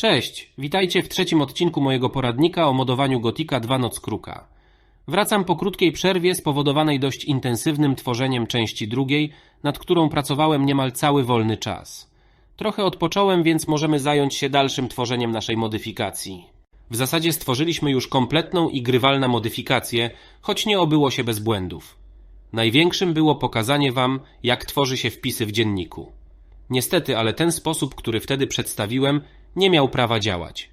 Cześć, witajcie w trzecim odcinku mojego poradnika o modowaniu Gotika 2 Noc Kruka. Wracam po krótkiej przerwie spowodowanej dość intensywnym tworzeniem części drugiej, nad którą pracowałem niemal cały wolny czas. Trochę odpocząłem, więc możemy zająć się dalszym tworzeniem naszej modyfikacji. W zasadzie stworzyliśmy już kompletną i grywalną modyfikację, choć nie obyło się bez błędów. Największym było pokazanie Wam, jak tworzy się wpisy w dzienniku. Niestety, ale ten sposób, który wtedy przedstawiłem, nie miał prawa działać.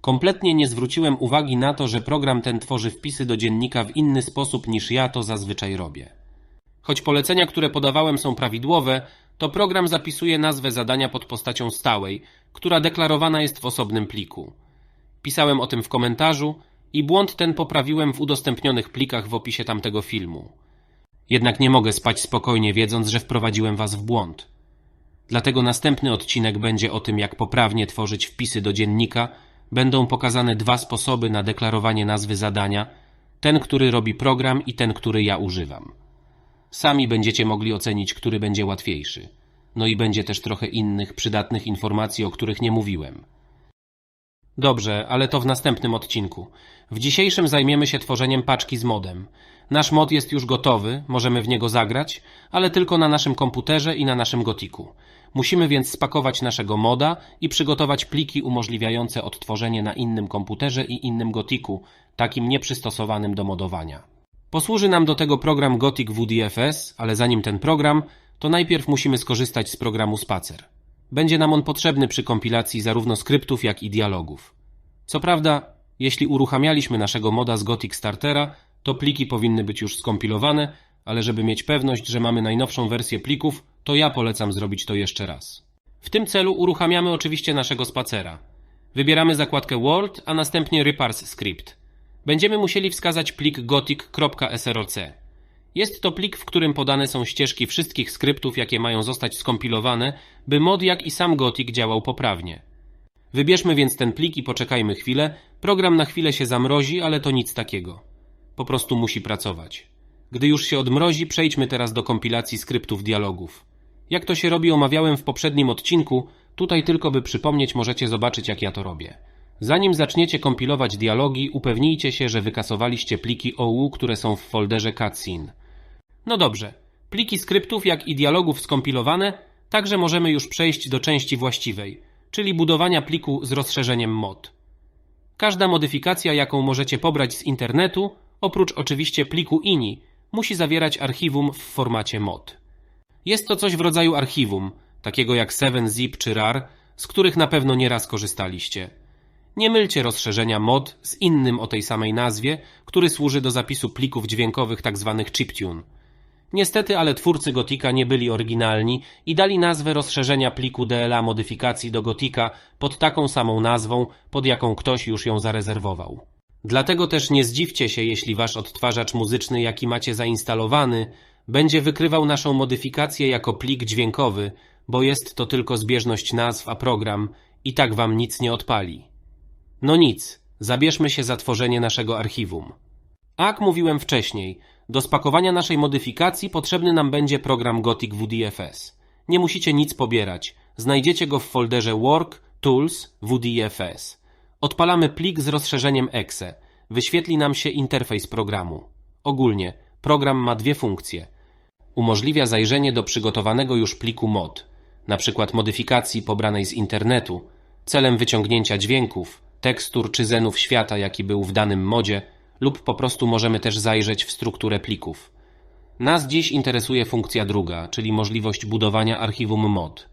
Kompletnie nie zwróciłem uwagi na to, że program ten tworzy wpisy do dziennika w inny sposób niż ja to zazwyczaj robię. Choć polecenia, które podawałem są prawidłowe, to program zapisuje nazwę zadania pod postacią stałej, która deklarowana jest w osobnym pliku. Pisałem o tym w komentarzu i błąd ten poprawiłem w udostępnionych plikach w opisie tamtego filmu. Jednak nie mogę spać spokojnie, wiedząc, że wprowadziłem Was w błąd. Dlatego następny odcinek będzie o tym, jak poprawnie tworzyć wpisy do dziennika. Będą pokazane dwa sposoby na deklarowanie nazwy zadania: ten, który robi program, i ten, który ja używam. Sami będziecie mogli ocenić, który będzie łatwiejszy. No i będzie też trochę innych, przydatnych informacji, o których nie mówiłem. Dobrze, ale to w następnym odcinku. W dzisiejszym zajmiemy się tworzeniem paczki z modem. Nasz mod jest już gotowy, możemy w niego zagrać, ale tylko na naszym komputerze i na naszym gotiku. Musimy więc spakować naszego moda i przygotować pliki umożliwiające odtworzenie na innym komputerze i innym gotiku, takim nieprzystosowanym do modowania. Posłuży nam do tego program Gothic WDFS, ale zanim ten program, to najpierw musimy skorzystać z programu Spacer. Będzie nam on potrzebny przy kompilacji zarówno skryptów, jak i dialogów. Co prawda, jeśli uruchamialiśmy naszego moda z Gothic Startera, to pliki powinny być już skompilowane, ale żeby mieć pewność, że mamy najnowszą wersję plików, to ja polecam zrobić to jeszcze raz. W tym celu uruchamiamy oczywiście naszego spacera. Wybieramy zakładkę Word, a następnie Reparse Script. Będziemy musieli wskazać plik gothic.sroc. Jest to plik, w którym podane są ścieżki wszystkich skryptów, jakie mają zostać skompilowane, by mod jak i sam Gothic działał poprawnie. Wybierzmy więc ten plik i poczekajmy chwilę. Program na chwilę się zamrozi, ale to nic takiego. Po prostu musi pracować. Gdy już się odmrozi, przejdźmy teraz do kompilacji skryptów dialogów. Jak to się robi omawiałem w poprzednim odcinku, tutaj tylko by przypomnieć możecie zobaczyć jak ja to robię. Zanim zaczniecie kompilować dialogi, upewnijcie się, że wykasowaliście pliki OU, które są w folderze cutscene. No dobrze, pliki skryptów jak i dialogów skompilowane, także możemy już przejść do części właściwej, czyli budowania pliku z rozszerzeniem mod. Każda modyfikacja, jaką możecie pobrać z internetu, oprócz oczywiście pliku INI, musi zawierać archiwum w formacie mod. Jest to coś w rodzaju archiwum, takiego jak 7zip czy RAR, z których na pewno nieraz korzystaliście. Nie mylcie rozszerzenia mod z innym o tej samej nazwie, który służy do zapisu plików dźwiękowych tzw. chiptune. Niestety, ale twórcy Gotika nie byli oryginalni i dali nazwę rozszerzenia pliku DLA modyfikacji do Gotika pod taką samą nazwą, pod jaką ktoś już ją zarezerwował. Dlatego też nie zdziwcie się, jeśli wasz odtwarzacz muzyczny, jaki macie zainstalowany, będzie wykrywał naszą modyfikację jako plik dźwiękowy, bo jest to tylko zbieżność nazw, a program i tak wam nic nie odpali. No nic, zabierzmy się za tworzenie naszego archiwum. Jak mówiłem wcześniej, do spakowania naszej modyfikacji potrzebny nam będzie program Gothic WDFS. Nie musicie nic pobierać, znajdziecie go w folderze Work, Tools, WDFS. Odpalamy plik z rozszerzeniem exe. Wyświetli nam się interfejs programu. Ogólnie, program ma dwie funkcje. Umożliwia zajrzenie do przygotowanego już pliku mod, np. modyfikacji pobranej z internetu, celem wyciągnięcia dźwięków, tekstur czy zenów świata, jaki był w danym modzie, lub po prostu możemy też zajrzeć w strukturę plików. Nas dziś interesuje funkcja druga, czyli możliwość budowania archiwum mod.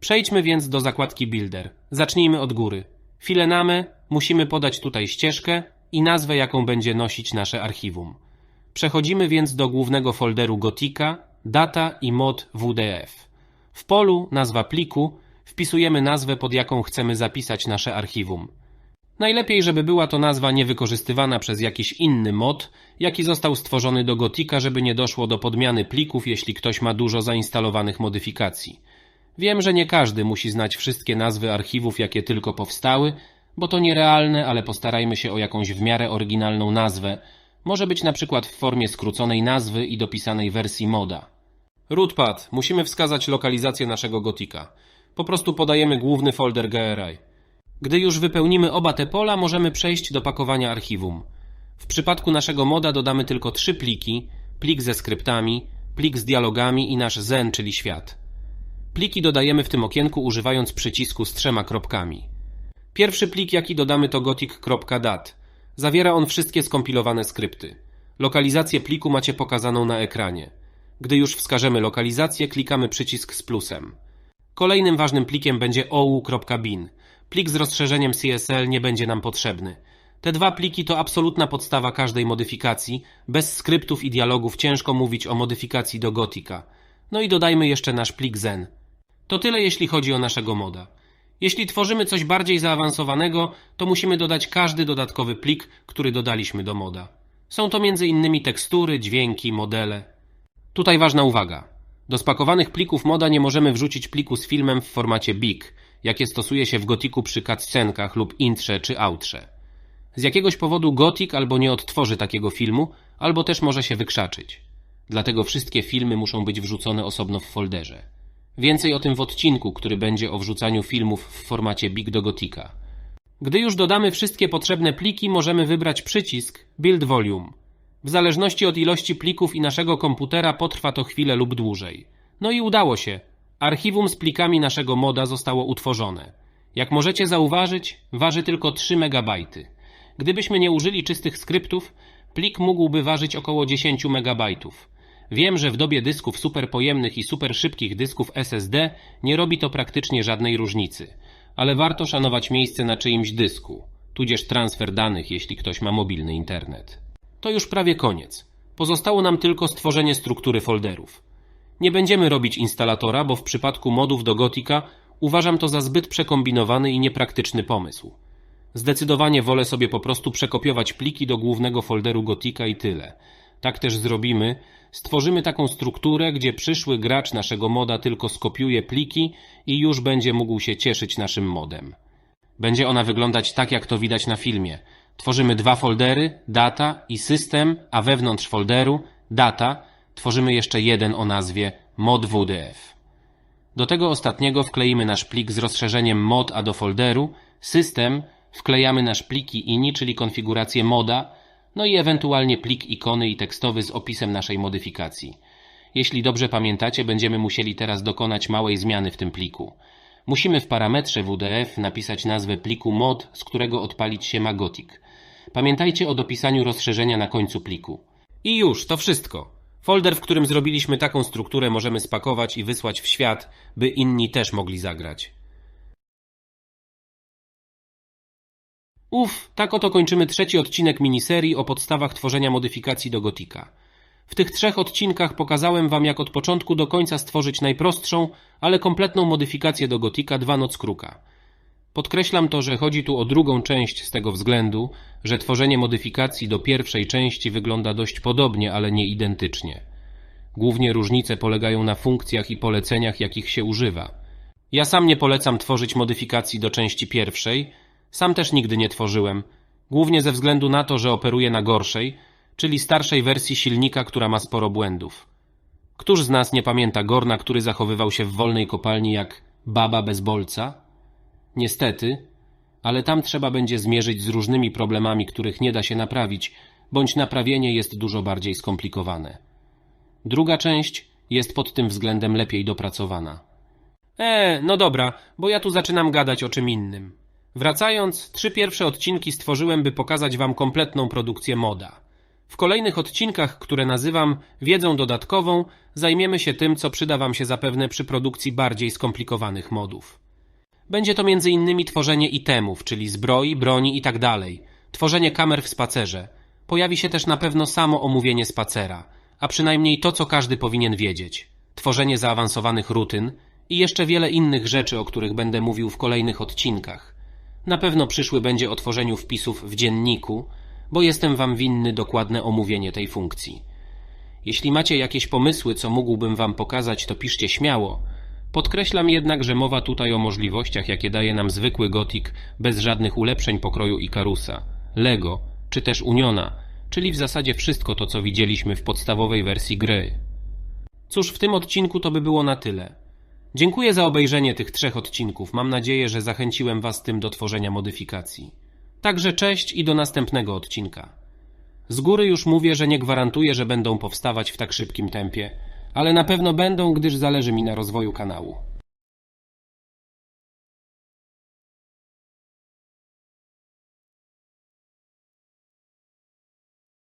Przejdźmy więc do zakładki Builder. Zacznijmy od góry. Filenamy musimy podać tutaj ścieżkę i nazwę, jaką będzie nosić nasze archiwum. Przechodzimy więc do głównego folderu Gotika, data i mod WDF. W polu nazwa pliku wpisujemy nazwę, pod jaką chcemy zapisać nasze archiwum. Najlepiej, żeby była to nazwa niewykorzystywana przez jakiś inny mod, jaki został stworzony do Gotika, żeby nie doszło do podmiany plików, jeśli ktoś ma dużo zainstalowanych modyfikacji. Wiem, że nie każdy musi znać wszystkie nazwy archiwów, jakie tylko powstały, bo to nierealne, ale postarajmy się o jakąś w miarę oryginalną nazwę. Może być na przykład w formie skróconej nazwy i dopisanej wersji moda. Rootpad. Musimy wskazać lokalizację naszego gotika. Po prostu podajemy główny folder GRI. Gdy już wypełnimy oba te pola, możemy przejść do pakowania archiwum. W przypadku naszego moda dodamy tylko trzy pliki, plik ze skryptami, plik z dialogami i nasz zen, czyli świat. Pliki dodajemy w tym okienku używając przycisku z trzema kropkami. Pierwszy plik, jaki dodamy to gothic.dat. Zawiera on wszystkie skompilowane skrypty. Lokalizację pliku macie pokazaną na ekranie. Gdy już wskażemy lokalizację, klikamy przycisk z plusem. Kolejnym ważnym plikiem będzie ou.bin. Plik z rozszerzeniem CSL nie będzie nam potrzebny. Te dwa pliki to absolutna podstawa każdej modyfikacji. Bez skryptów i dialogów ciężko mówić o modyfikacji do Gotika. No i dodajmy jeszcze nasz plik zen. To tyle jeśli chodzi o naszego moda. Jeśli tworzymy coś bardziej zaawansowanego, to musimy dodać każdy dodatkowy plik, który dodaliśmy do moda. Są to m.in. tekstury, dźwięki, modele. Tutaj ważna uwaga. Do spakowanych plików moda nie możemy wrzucić pliku z filmem w formacie BIG, jakie stosuje się w Gotiku przy cutscenkach lub intrze czy outrze. Z jakiegoś powodu Gothic albo nie odtworzy takiego filmu, albo też może się wykrzaczyć. Dlatego wszystkie filmy muszą być wrzucone osobno w folderze. Więcej o tym w odcinku, który będzie o wrzucaniu filmów w formacie Big do Gotika. Gdy już dodamy wszystkie potrzebne pliki, możemy wybrać przycisk Build Volume. W zależności od ilości plików i naszego komputera potrwa to chwilę lub dłużej. No i udało się. Archiwum z plikami naszego moda zostało utworzone. Jak możecie zauważyć, waży tylko 3 MB. Gdybyśmy nie użyli czystych skryptów, plik mógłby ważyć około 10 MB. Wiem, że w dobie dysków superpojemnych i super szybkich dysków SSD nie robi to praktycznie żadnej różnicy, ale warto szanować miejsce na czyimś dysku, tudzież transfer danych, jeśli ktoś ma mobilny internet. To już prawie koniec. Pozostało nam tylko stworzenie struktury folderów. Nie będziemy robić instalatora, bo w przypadku modów do Gotika uważam to za zbyt przekombinowany i niepraktyczny pomysł. Zdecydowanie wolę sobie po prostu przekopiować pliki do głównego folderu Gotika i tyle. Tak też zrobimy. Stworzymy taką strukturę, gdzie przyszły gracz naszego moda tylko skopiuje pliki i już będzie mógł się cieszyć naszym modem. Będzie ona wyglądać tak, jak to widać na filmie. Tworzymy dwa foldery, data i system, a wewnątrz folderu, data, tworzymy jeszcze jeden o nazwie modwdf. Do tego ostatniego wkleimy nasz plik z rozszerzeniem mod, a do folderu, system, wklejamy nasz pliki ini, czyli konfigurację moda, no i ewentualnie plik ikony i tekstowy z opisem naszej modyfikacji. Jeśli dobrze pamiętacie, będziemy musieli teraz dokonać małej zmiany w tym pliku. Musimy w parametrze WDF napisać nazwę pliku mod, z którego odpalić się ma Gothic. Pamiętajcie o dopisaniu rozszerzenia na końcu pliku. I już, to wszystko. Folder, w którym zrobiliśmy taką strukturę możemy spakować i wysłać w świat, by inni też mogli zagrać. Uf, tak oto kończymy trzeci odcinek miniserii o podstawach tworzenia modyfikacji do Gotika. W tych trzech odcinkach pokazałem Wam, jak od początku do końca stworzyć najprostszą, ale kompletną modyfikację do Gotika 2 Noc Kruka. Podkreślam to, że chodzi tu o drugą część z tego względu, że tworzenie modyfikacji do pierwszej części wygląda dość podobnie, ale nie identycznie. Głównie różnice polegają na funkcjach i poleceniach, jakich się używa. Ja sam nie polecam tworzyć modyfikacji do części pierwszej, sam też nigdy nie tworzyłem, głównie ze względu na to, że operuję na gorszej, czyli starszej wersji silnika, która ma sporo błędów. Któż z nas nie pamięta Gorna, który zachowywał się w wolnej kopalni jak baba bez bolca? Niestety, ale tam trzeba będzie zmierzyć z różnymi problemami, których nie da się naprawić, bądź naprawienie jest dużo bardziej skomplikowane. Druga część jest pod tym względem lepiej dopracowana. E, no dobra, bo ja tu zaczynam gadać o czym innym. Wracając, trzy pierwsze odcinki stworzyłem, by pokazać Wam kompletną produkcję moda. W kolejnych odcinkach, które nazywam wiedzą dodatkową, zajmiemy się tym, co przyda Wam się zapewne przy produkcji bardziej skomplikowanych modów. Będzie to m.in. tworzenie itemów, czyli zbroi, broni itd., tak tworzenie kamer w spacerze. Pojawi się też na pewno samo omówienie spacera, a przynajmniej to, co każdy powinien wiedzieć. Tworzenie zaawansowanych rutyn i jeszcze wiele innych rzeczy, o których będę mówił w kolejnych odcinkach. Na pewno przyszły będzie o tworzeniu wpisów w dzienniku, bo jestem Wam winny dokładne omówienie tej funkcji. Jeśli macie jakieś pomysły, co mógłbym Wam pokazać, to piszcie śmiało. Podkreślam jednak, że mowa tutaj o możliwościach, jakie daje nam zwykły Gothic bez żadnych ulepszeń pokroju Ikarusa, Lego czy też Uniona, czyli w zasadzie wszystko to, co widzieliśmy w podstawowej wersji gry. Cóż, w tym odcinku to by było na tyle. Dziękuję za obejrzenie tych trzech odcinków. Mam nadzieję, że zachęciłem Was tym do tworzenia modyfikacji. Także cześć i do następnego odcinka. Z góry już mówię, że nie gwarantuję, że będą powstawać w tak szybkim tempie, ale na pewno będą, gdyż zależy mi na rozwoju kanału.